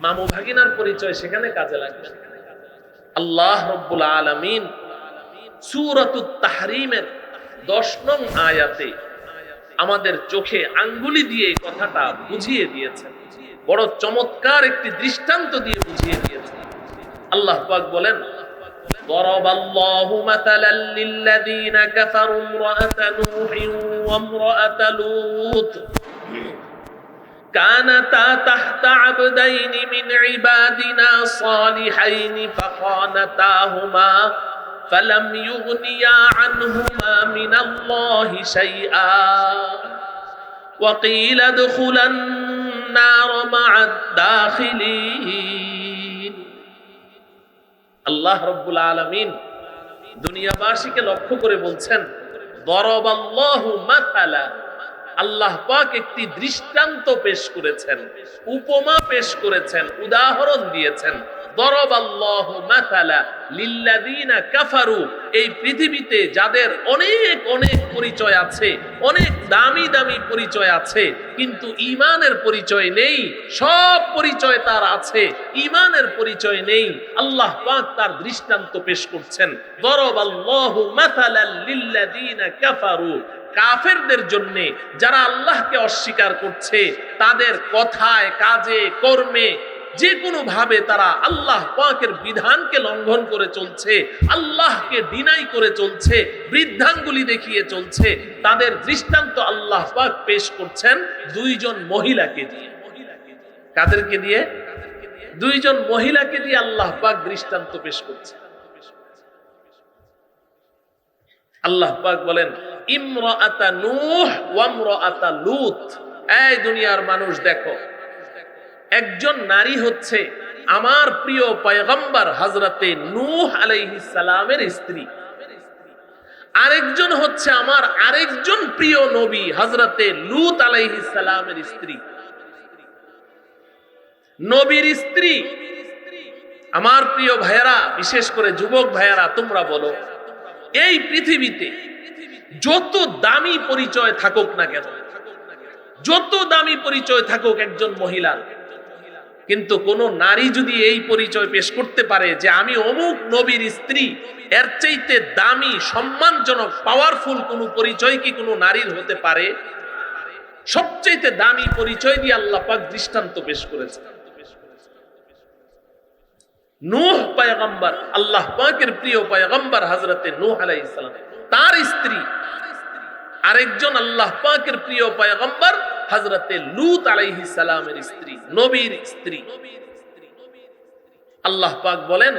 মামু ভাগিনার পরিচয় সেখানে কাজে লাগবে আল্লাহ রব্বুল আলামিন সূরাতুত তাহরিমের দশ নং আয়াতে আমাদের চোখে আঙ্গুলি দিয়ে এই কথাটা বুঝিয়ে দিয়েছেন বড় চমৎকার একটি দৃষ্টান্ত দিয়ে বুঝিয়ে দিয়েছেন আল্লাহ পাক বলেন ضرب الله مثلا للذين كفروا امرأة نوح وامرأة لوط كانتا تحت عبدين من عبادنا صالحين فخانتاهما فلم يغنيا عنهما من الله شيئا وقيل ادخلا النار مع الداخلين আল্লাহ রব্বুল আলমিন দুনিয়াবাসীকে লক্ষ্য করে বলছেন দরবাল্লাহু মাথালা আল্লাহ পাক একটি দৃষ্টান্ত পেশ করেছেন, উপমা পেশ করেছেন, উদাহরণ দিয়েছেন। দরবাল্লাহু মাথালা লিল্লাযিনা কাফারু, এই পৃথিবীতে যাদের অনেক অনেক পরিচয় আছে, অনেক দামি দামি পরিচয় আছে, কিন্তু ইমানের পরিচয় নেই, সব পরিচয় তার আছে ইমানের পরিচয় নেই, আল্লাহ পাক তার দৃষ্টান্ত পেশ করছেন। দরবাল্লাহু মাথালাল লিল্লাযিনা কাফারু কাফেরদের জন্য যারা আল্লাহকে অস্বীকার করছে, তাদের কথায়, কাজে, কর্মে যে কোনো ভাবে তারা আল্লাহ পাকের বিধানকে লঙ্ঘন করে চলছে, আল্লাহকে ডিনাই করে চলছে, বৃদ্ধাঙ্গুলি দেখিয়ে চলছে, তাদের দৃষ্টান্ত আল্লাহ পাক পেশ করছেন দুইজন মহিলাকে দিয়ে। কাদেরকে দিয়ে? দুইজন মহিলাকে দিয়ে আল্লাহ পাক দৃষ্টান্ত পেশ করছে। আল্লাহ পাক বলেন ইমরাআতা নূহ ওয়ামরাআতা লূত। এই দুনিয়ার মানুষ দেখো, একজন নারী হচ্ছে আমার প্রিয় পয়গম্বর হজরতে নূহ আলাইহিস সালামের স্ত্রী। আরেকজন হচ্ছে আমার আরেকজন প্রিয় নবী হজরতে লূত আলাইহিস সালামের স্ত্রী। নবীর স্ত্রী, আমার প্রিয় ভাইয়েরা, বিশেষ করে যুবক ভাইয়েরা, তোমরা বলো, এই পৃথিবীতে যত দামি পরিচয় থাকুক না কেন, যত দামি পরিচয় থাকুক একজন মহিলার, কিন্তু কোন নারী যদি এই পরিচয় পেশ করতে পারে যে আমি অমুক নবীর স্ত্রী, এর চাইতে দামি, সম্মানজনক পাওয়ারফুল কোন পরিচয় কি কোনো নারীর হতে পারে? সবচাইতে দামি পরিচয় দিয়ে আল্লাহ পাক দৃষ্টান্ত পেশ করেছে। নূহ পয়গম্বর, আল্লাহ পাকের প্রিয় পয়গম্বর হজরতে নূহ আলাইহিস সালাম। তার স্ত্রী, আরেকজন আল্লাহ পাকের প্রিয় পয়গম্বর হজরতে লুত আলাইহিস সালামের স্ত্রী, নবীর স্ত্রী। আল্লাহ পাক বলেন,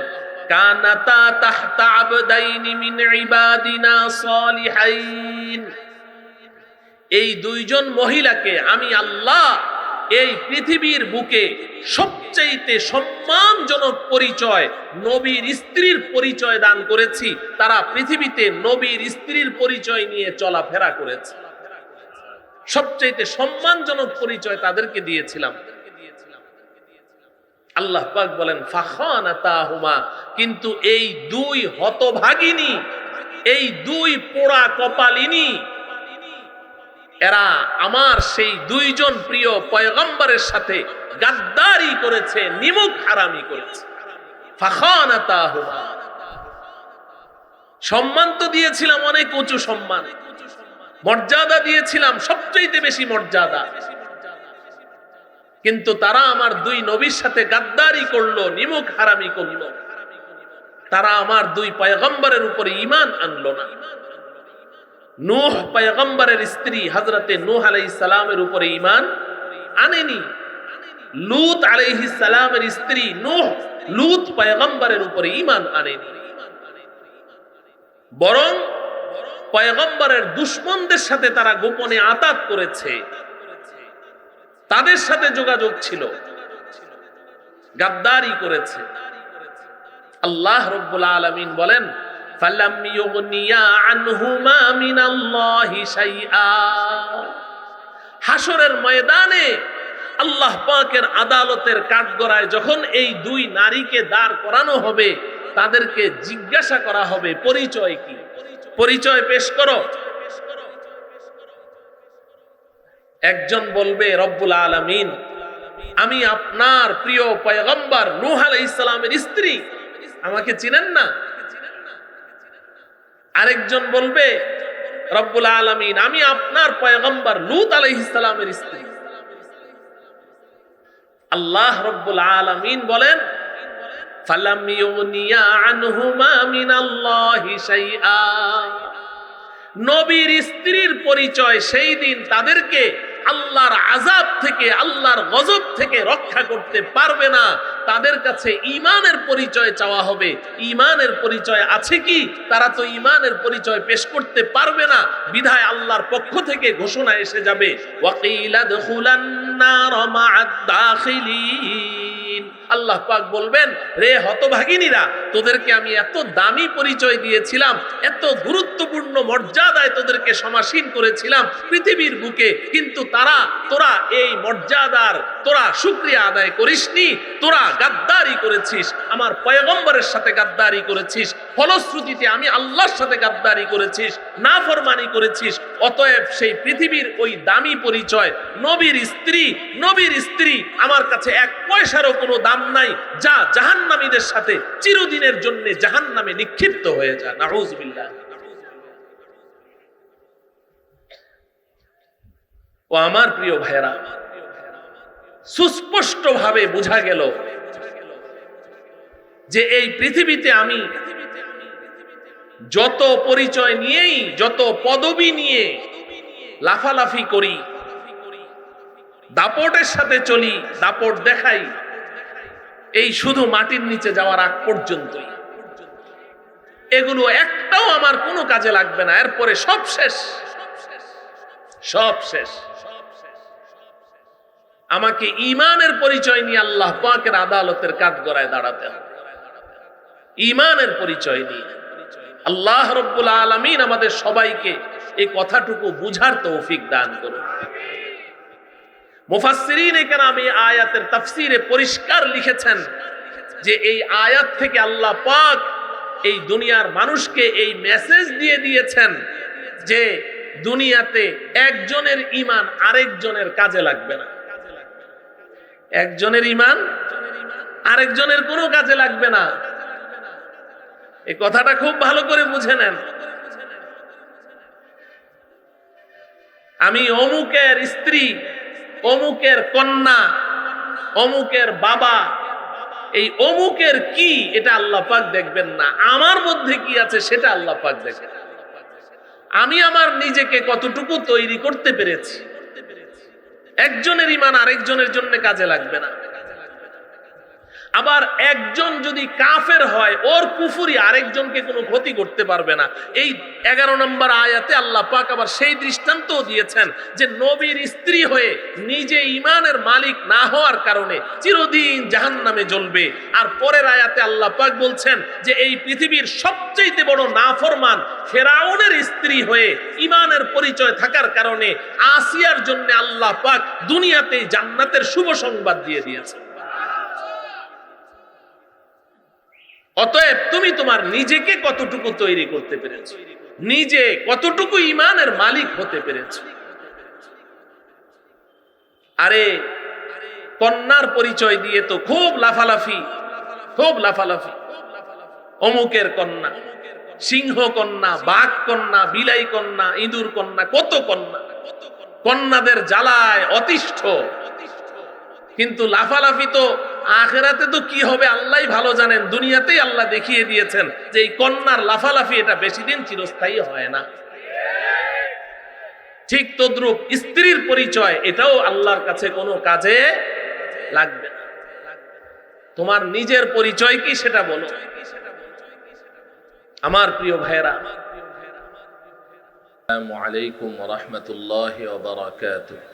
কানাতা তাহতা আবদাইনি মিন ইবাদিনা এই দুইজন মহিলাকে আমি আল্লাহ এই পৃথিবীর বুকে সবচাইতে সম্মানজনক পরিচয় নবীর স্ত্রীর পরিচয় দান করেছি। তারা পৃথিবীতে নবীর স্ত্রীর পরিচয় নিয়ে চলাফেরা করেছে। সবচাইতে সম্মানজনক পরিচয় তাদেরকে দিয়েছিলাম। আল্লাহ পাক বলেন, ফাখানাতাহুমা। কিন্তু এই দুই হতভাগিনী, এই দুই পোড়া কপালিনী এরা আমার সেই দুইজন প্রিয় পয়গম্বরের সাথে গাদ্দারি করেছে, নিমুখ হারামি করেছে। সম্মান তো দিয়েছিলাম, অনেক উঁচু সম্মান। মর্যাদা দিয়েছিলাম সবচেয়ে বেশি মর্যাদা। কিন্তু তারা আমার দুই নবীর সাথে গাদ্দারি করল, নিমুখ হারামি করল। তারা আমার দুই পয়গম্বরের উপরে ইমান আনলো না। নূহ পয়গম্বরের স্ত্রী হজরতে নূহ আলাই সালামের উপরে ইমান আনেনি। লুত আলাইহি সালামের স্ত্রী নোহ লুত পয়গম্বরের উপরে ইমান আনেনি। বরং পয়গম্বরের দুশ্মনদের সাথে তারা গোপনে আতাত করেছে। তাদের সাথে যোগাযোগ ছিল। গাদ্দারি করেছে। আল্লাহ রব্বুল আলামিন বলেন হাসরের ময়দানে আল্লাহ পাকের আদালতের কাঠগড়ায় যখন এই দুই নারীকে দাঁড় করানো হবে, তাদেরকে জিজ্ঞাসা করা হবে, পরিচয় কি? পরিচয় পেশ করো। একজন বলবে, রব্বুল আলামিন, আমি আপনার প্রিয় পয়গম্বর নূহ আলাইহিস সালামের স্ত্রী। আমাকে চিনেন না? আরেকজন বলবে, রব্বুল আলমিন, আমি আপনার পয়গম্বর লুত আলাইহিস সালামের স্ত্রী। আল্লাহ রব্বুল আলমিন বলেন নবীর স্ত্রীর পরিচয় সেই দিন তাদেরকে আল্লাহর আজাব থেকে, আল্লাহর গজব থেকে রক্ষা করতে পারবে না। তাদের কাছে ইমানের পরিচয় চাওয়া হবে। ইমানের পরিচয় আছে কি? তারা তো ইমানের পরিচয় পেশ করতে পারবে না। বিধায় আল্লাহর পক্ষ থেকে ঘোষণা এসে যাবে। ওয়াকিলা দখুলান রমা মা'আদ দাখিলিন আল্লাহ পাক বলবেন, রে হতভাগিনীরা, তোদেরকে আমি এত দামি পরিচয় দিয়েছিলাম, এত গুরুত্বপূর্ণ মর্যাদায় তোদেরকে সমাসীন করেছিলাম পৃথিবীর বুকে, কিন্তু তারা, তোরা এই মর্যাদার তোরা শুক্রিয়া আদায় করিসনি, তোরা গাদ্দারি করেছিস, আমার পয়গম্বরের সাথে গাদ্দারি করেছিস, ফলশ্রুতিতে আমি আল্লাহর সাথে গাদ্দারি করেছিস না ফরমানি করেছিস, অতএব সেই পৃথিবীর ওই দামি পরিচয়, নবীর স্ত্রী নবীর স্ত্রী, আমার কাছে এক পয়সারও কোনো দাম নাই, যা জাহান্নামীদের সাথে চিরদিনের জন্য জাহান্নামে নিক্ষিপ্ত হয়ে যায় নাউজুবিল্লাহ। ও আমার প্রিয় ভাইরা সুস্পষ্ট ভাবে বোঝা গেল যে এই পৃথিবীতে আমি যত পরিচয় নিয়েই, যত পদবি নিয়ে লাফালাফি করি, দাপটের সাথে চলি, দাপট দেখাই, এই শুধু মাটির নিচে যাওয়ার আগ পর্যন্তই। এগুলো একটাও আমার কোনো কাজে লাগবে না, এরপরে সব শেষ সব শেষ। আমাকে ইমানের পরিচয় নিয়ে আল্লাহ পাকের আদালতের কাঠগড়ায় দাঁড়াতে হবে। ইমানের পরিচয় নিয়ে। আল্লাহ রব্বুল আলমিন আমাদের সবাইকে এই কথাটুকু বুঝার তৌফিক দান করুন। মুফাসসিরিন এখানে এই আয়াতের তাফসিরে পরিষ্কার লিখেছেন যে এই আয়াত থেকে আল্লাহ পাক এই দুনিয়ার মানুষকে এই মেসেজ দিয়ে দিয়েছেন যে দুনিয়াতে একজনের ইমান আরেকজনের কাজে লাগবে না। একজনের ইমান আরেকজনের কোনো কাজে লাগবে না। এই কথাটা খুব ভালো করে বুঝে নেন। আমি অমুকের স্ত্রী, অমুকের কন্যা, অমুকের বাবা, এই অমুকের কি এটা আল্লাহ পাক দেখবেন না। আমার মধ্যে কি আছে সেটা আল্লাহ পাক দেখবেন আমি আমার নিজেকে কতটুকু তৈরি করতে পেরেছি একজনের ইমান আরেকজনের জন্য কাজে লাগবে না। আবার একজন যদি কাফের হয়, ওর কুফুরি আরেকজনকে কোনো ক্ষতি করতে পারবে না। এই এগারো নম্বর আয়াতে আল্লাহ পাক আবার সেই দৃষ্টান্ত দিয়েছেন যে নবীর স্ত্রী হয়ে নিজে ইমানের মালিক না হওয়ার কারণে চিরদিন জাহান নামে জ্বলবে। আর পরের আয়াতে আল্লাহ পাক বলছেন যে এই পৃথিবীর সবচেয়ে বড় নাফরমান ফেরাউনের স্ত্রী হয়ে ইমানের পরিচয় থাকার কারণে আসিয়ার জন্য আল্লাহ পাক দুনিয়াতে জান্নাতের শুভ সংবাদ দিয়ে দিয়েছে অতএব তুমি তোমার নিজেকে কতটুকু তৈরি করতে পেরেছ? নিজে কতটুকু ইমানের মালিক হতে পেরেছ? আরে, কন্যার পরিচয় দিয়ে তো খুব লাফালাফি খুব লাফালাফি। অমুকের কন্যা, সিংহ কন্যা, বাঘ কন্যা, বিলাই কন্যা, ইঁদুর কন্যা, কত কন্যা। কন্যাদের জ্বালায় অতিষ্ঠ। কিন্তু লাফালাফি তো আখেরাতে তো কি হবে আল্লাহ ভালো জানেন, দুনিয়াতেই আল্লাহ দেখিয়ে দিয়েছেন যে এই কন্যার লাফালাফি এটা বেশি দিন চিরস্থায়ী হয় না। ঠিক তদ্রুপ স্ত্রীর পরিচয়, এটাও আল্লাহর কাছে কোনো কাজে লাগবে না। তোমার নিজের পরিচয় কি সেটা বলো। আমার প্রিয় ভাইরা আসসালামু আলাইকুম ওয়া রাহমাতুল্লাহি ওয়া বারাকাতুহু।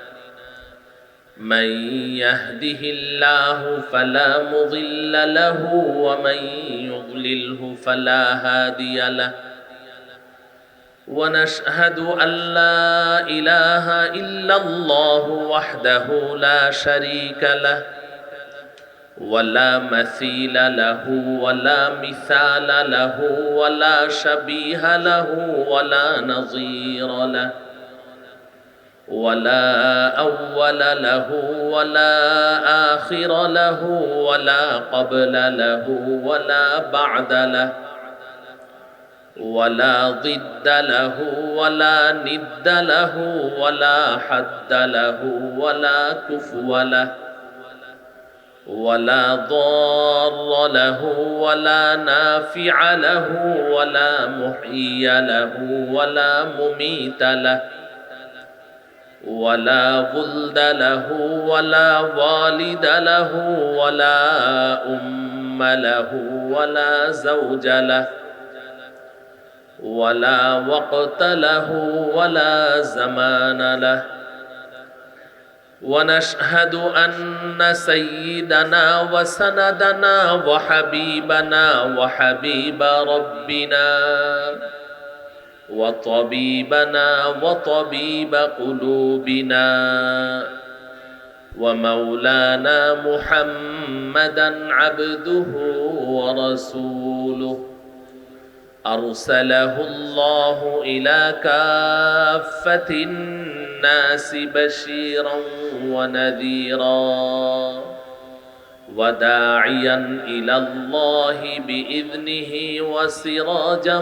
من يهده الله فلا مضل له ومن يضلله فلا هادي له ونشهد ان لا اله الا الله وحده لا شريك له ولا مثيل له ولا مثال له ولا شبيه له ولا نظير له ولا اول له ولا اخر له ولا قبل له ولا بعد له ولا ضد له ولا ند له ولا حد له ولا كفو له ولا ضار له ولا نافع له ولا محيي له ولا مميت له ولا ولد له ولا والد له ولا أم له ولا زوج له ولا وقت له ولا زمان له ونشهد أن سيدنا وسندنا وحبيبنا وحبيب ربنا وطبيبنا وطبيب قلوبنا ومولانا محمدا عبده ورسوله. أرسله الله إلى كافة الناس بشيرا ونذيرا وداعيا إلى الله بإذنه وسراجا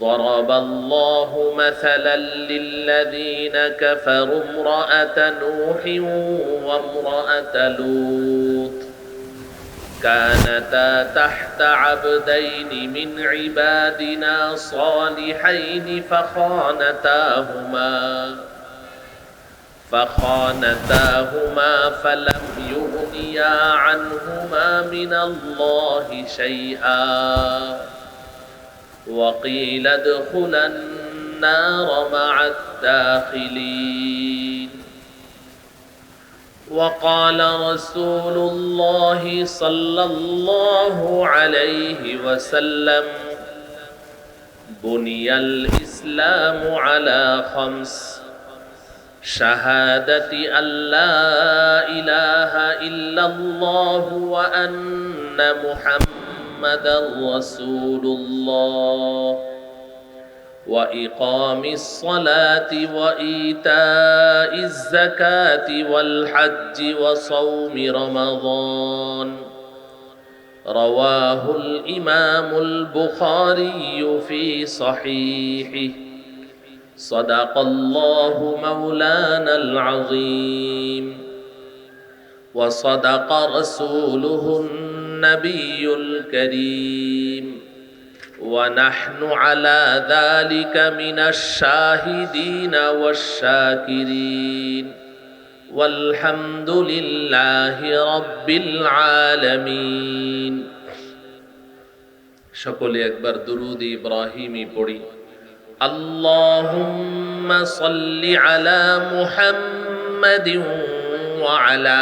ضرب الله مثلا للذين كفروا امرأة نوح وامرأة لوط. كانتا تحت عبدين من عبادنا صالحين فخانتاهما فخانتاهما فلم يغنيا عنهما من الله شيئا. وقيل ادخلا النار مع الداخلين وقال رسول الله صلى الله عليه وسلم بني الاسلام على خمس شهاده ان لا اله الا الله وان محمدا رسول الله. وإقام الصلاة وإيتاء الزكاة والحج وصوم رمضان. رواه الإمام البخاري في صحيحه. صدق الله مولانا العظيم. وصدق رسوله النبي الكريم ونحن على ذلك من الشاهدين والشاكرين والحمد لله رب العالمين সকলে একবার দুরুদ ইব্রাহিমি পড়ি اللهم صل على محمد وعلى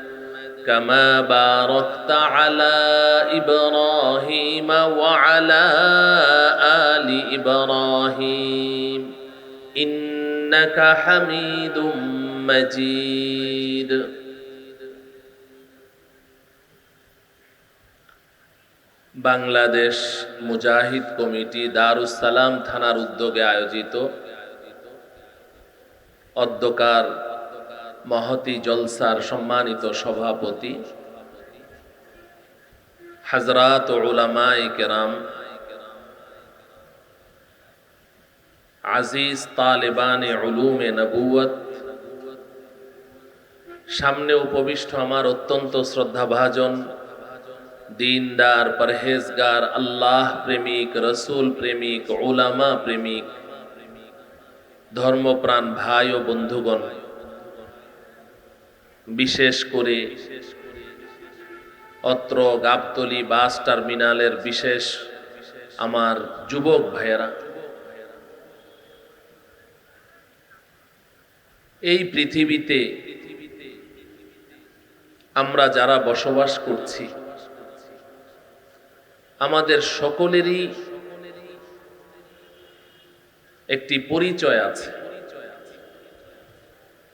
كما باركت على إبراهيم وعلى آل إبراهيم إنك حميد مجيد বাংলাদেশ মুজাহিদ কমিটি দারুসালাম থানার উদ্যোগে আয়োজিত অধ্যকার মহতি জলসার সম্মানিত সভাপতি হজরাত উলামাই কেরাম, আজিজ তালেবান উলুমে নবুয়ত সামনে উপবিষ্ট আমার অত্যন্ত শ্রদ্ধাভাজন, দিনদার, পরহেজগার, আল্লাহ প্রেমিক, রসুল প্রেমিক ওলামা প্রেমিক, ধর্মপ্রাণ ভাই ও বন্ধুগণ। বিশেষ করে অত্র গাবতলি বাস টার্মিনালের বিশেষ আমার যুবক ভাইয়েরা। এই পৃথিবীতে আমরা যারা বসবাস করছি, আমাদের সকলেরই একটি পরিচয় আছে।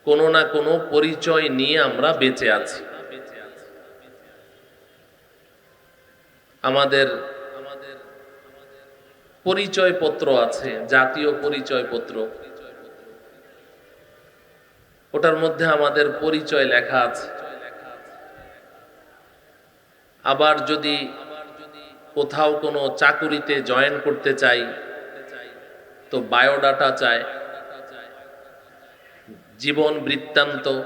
কোনো না কোনো পরিচয় নিয়ে আমরা বেঁচে আছি। আমাদের পরিচয়পত্র আছে, জাতীয় পরিচয়পত্র। ওটার মধ্যে আমাদের পরিচয় লেখা আছে। আবার যদি কোথাও কোনো চাকুরিতে জয়েন করতে চাই, তো বায়োডাটা চায় জীবন বৃত্তান্ত,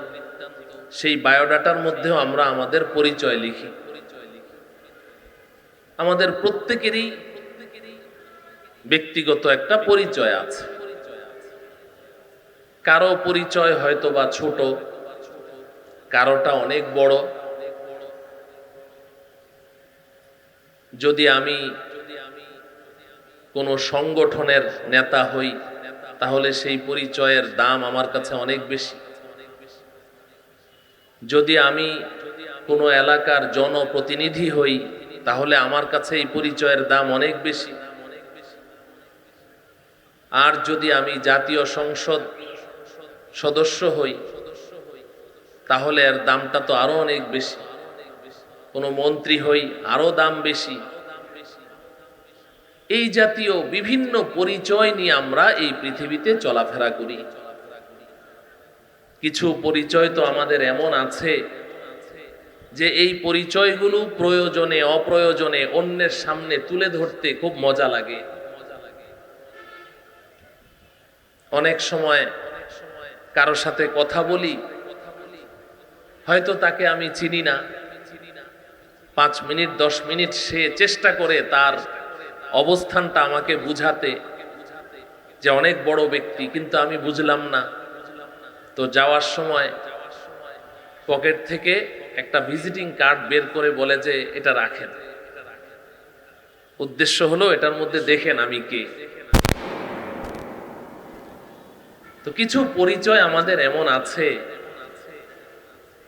সেই বায়োডাটার মধ্যেও আমরা আমাদের পরিচয় লিখি। আমাদের প্রত্যেকেরই ব্যক্তিগত একটা পরিচয় আছে। কারও পরিচয় হয়তো বা ছোট, কারোটা অনেক বড়। যদি আমি কোনো সংগঠনের নেতা হই তাহলে সেই পরিচয়ের দাম আমার কাছে অনেক বেশি। যদি আমি কোনো এলাকার জনপ্রতিনিধি হই, তাহলে আমার কাছে এই পরিচয়ের দাম অনেক বেশি। আর যদি আমি জাতীয় সংসদ সদস্য হই, তাহলে এর দামটা তো আরও অনেক বেশি। কোনো মন্ত্রী হই আরও দাম বেশি। এই জাতীয় বিভিন্ন পরিচয় নিয়ে আমরা এই পৃথিবীতে চলাফেরা করি। কিছু পরিচয় তো আমাদের এমন আছে যে এই পরিচয়গুলো প্রয়োজনে, অপ্রয়োজনে অন্যের সামনে তুলে ধরতে খুব মজা লাগে। অনেক সময় কারও সাথে কথা বলি, হয়তো তাকে আমি চিনি না। পাঁচ মিনিট, দশ মিনিট সে চেষ্টা করে তার অবস্থানটা আমাকে বুঝাতে যে অনেক বড় ব্যক্তি, কিন্তু আমি বুঝলাম না। তো যাওয়ার সময় পকেট থেকে একটা ভিজিটিং কার্ড বের করে বলে যে, এটা রাখেন। উদ্দেশ্য হলো এটার মধ্যে দেখেন আমি কে। তো কিছু পরিচয় আমাদের এমন আছে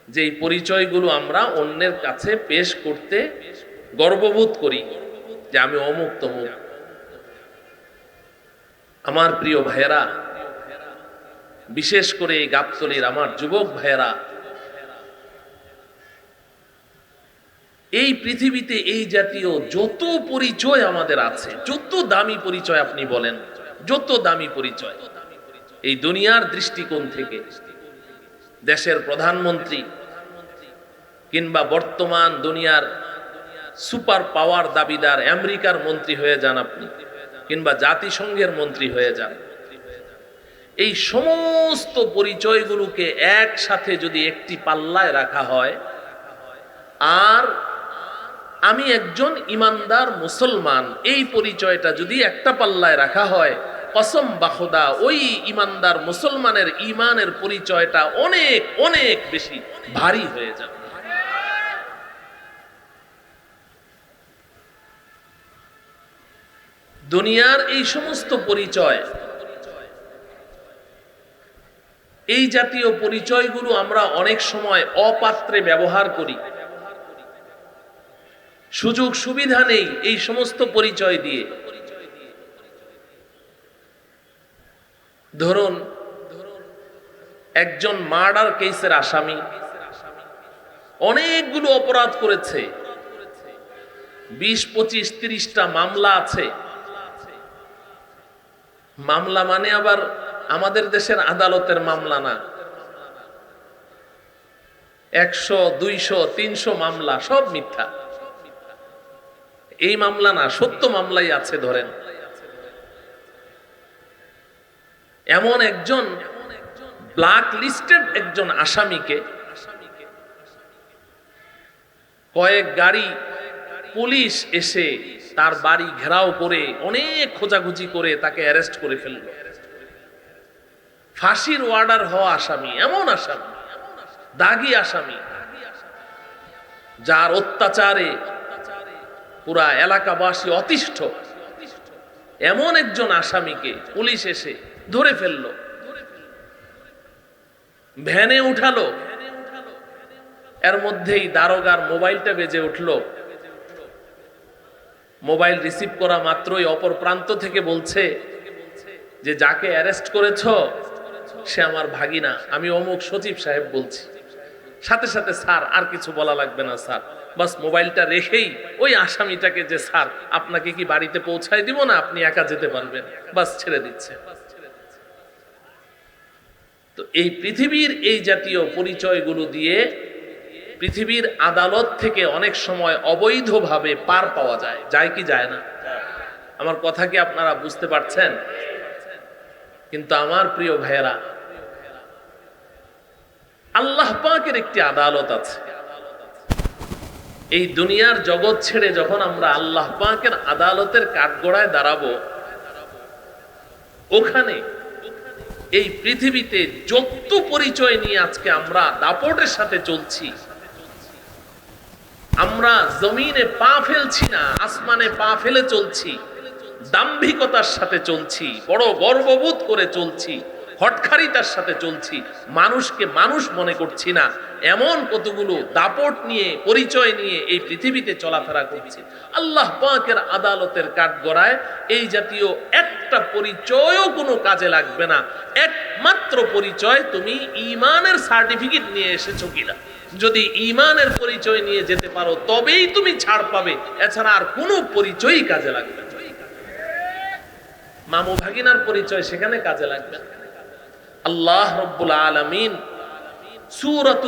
যে এই পরিচয়গুলো আমরা অন্যের কাছে পেশ করতে গর্ববোধ করি। যে আমি অমুক তমুক। আমার প্রিয় ভাইয়েরা, বিশেষ করে এই গাবতলির আমার যুবক ভাইয়েরা, এই পৃথিবীতে এই জাতীয় যত পরিচয় আমাদের আছে, যত দামি পরিচয় আপনি বলেন, যত দামি পরিচয়, এই দুনিয়ার দৃষ্টিকোণ থেকে, দেশের প্রধানমন্ত্রী কিংবা বর্তমান দুনিয়ার সুপার পাওয়ার দাবিদার আমেরিকার মন্ত্রী হয়ে যান আপনি, কিংবা জাতিসংঘের মন্ত্রী হয়ে যান। এই সমস্ত পরিচয়গুলোকে একসাথে যদি একটি পাল্লায় রাখা হয়, আর আমি একজন ইমানদার মুসলমান, এই পরিচয়টা যদি একটা পাল্লায় রাখা হয়, কসম বাখোদা ওই ইমানদার মুসলমানের ইমানের পরিচয়টা অনেক অনেক বেশি ভারী হয়ে যাবে। দুনিয়ার এই সমস্ত পরিচয়, এই জাতীয় পরিচয়গুলো আমরা অনেক সময় অপাত্রে ব্যবহার করি। সুযোগ সুবিধা নেই এই সমস্ত পরিচয় দিয়ে। ধরুন, একজন মার্ডার কেসের আসামি অনেকগুলো অপরাধ করেছে। বিশ, পঁচিশ, তিরিশটা মামলা আছে। মামলা মানে আবার আমাদের দেশের আদালতের মামলা না। একশো, দুইশো, তিনশো মামলা, সব মিথ্যা। এই মামলা না, সত্য মামলাই আছে ধরেন। এমন একজন ব্ল্যাক লিস্টেড একজন আসামিকে কয়েক গাড়ি পুলিশ এসে তার বাড়ি ঘেরাও করে অনেক খোঁজাখুঁজি করে তাকে অ্যারেস্ট করে ফেলল। ফাঁসির ওয়ার্ডার হওয়া আসামি, এমন আসামি, দাগি আসামি, যার অত্যাচারে পুরা এলাকাবাসী অতিষ্ঠ। এমন একজন আসামিকে পুলিশ এসে ধরে ফেলল। ভ্যানে উঠালো। এর মধ্যেই দারোগার মোবাইলটা বেজে উঠল। মোবাইল রিসিভ করা মাত্রই অপর প্রান্ত থেকে বলছে যে, যাকে অ্যারেস্ট করেছ, সে আমার ভাগিনা। আমি অমুক সচিব সাহেব বলছি। সাথে সাথে, স্যার, আর কিছু বলা লাগবে না, স্যার। বাস মোবাইলটা রেখেই ওই আসামিটাকে যে, স্যার, আপনাকে কি বাড়িতে পৌঁছায় দিব না? আপনি একা যেতে পারবেন। বাস ছেড়ে দিচ্ছে। তো এই পৃথিবীর এই জাতীয় পরিচয়গুলো দিয়ে পৃথিবীর আদালত থেকে অনেক সময় অবৈধভাবে পার পাওয়া যায়। যায় কি যায় না? আমার কথা কি আপনারা বুঝতে পারছেন? কিন্তু আমার প্রিয় ভাইয়েরা, আল্লাহ পাকের একটি আদালত আছে। এই দুনিয়ার জগৎ ছেড়ে যখন আমরা আল্লাহ পাকের আদালতের কাঠগড়ায় দাঁড়াবো, ওখানে এই পৃথিবীতে যত পরিচয় নিয়ে আজকে আমরা দাপটের সাথে চলছি। আমরা জমিনে পা ফেলছি না, আসমানে পা ফেলে চলছি, দাম্ভিকতার সাথে চলছি, বড় গর্ববোধ করে চলছি, হটখারিতার সাথে চলছি, মানুষকে মানুষ মনে করছি না, এমন কতগুলো দাপট নিয়ে, পরিচয় নিয়ে এই পৃথিবীতে চলাফেরা করছি। আল্লাহ পাকের আদালতের কাঠগড়ায় এই জাতীয় একটা পরিচয়ও কোনো কাজে লাগবে না, একমাত্র পরিচয় তুমি ইমানের সার্টিফিকেট নিয়ে এসেছ কিনা। যদি ইমানের পরিচয় নিয়ে যেতে পারো, তবেই তুমি ছাড় পাবে। এছাড়া আর কোনো পরিচয়ই কাজে লাগবে মামু ভাগিনার পরিচয় সেখানে কাজে লাগবে আল্লাহ রব্বুল আলমিন সুরত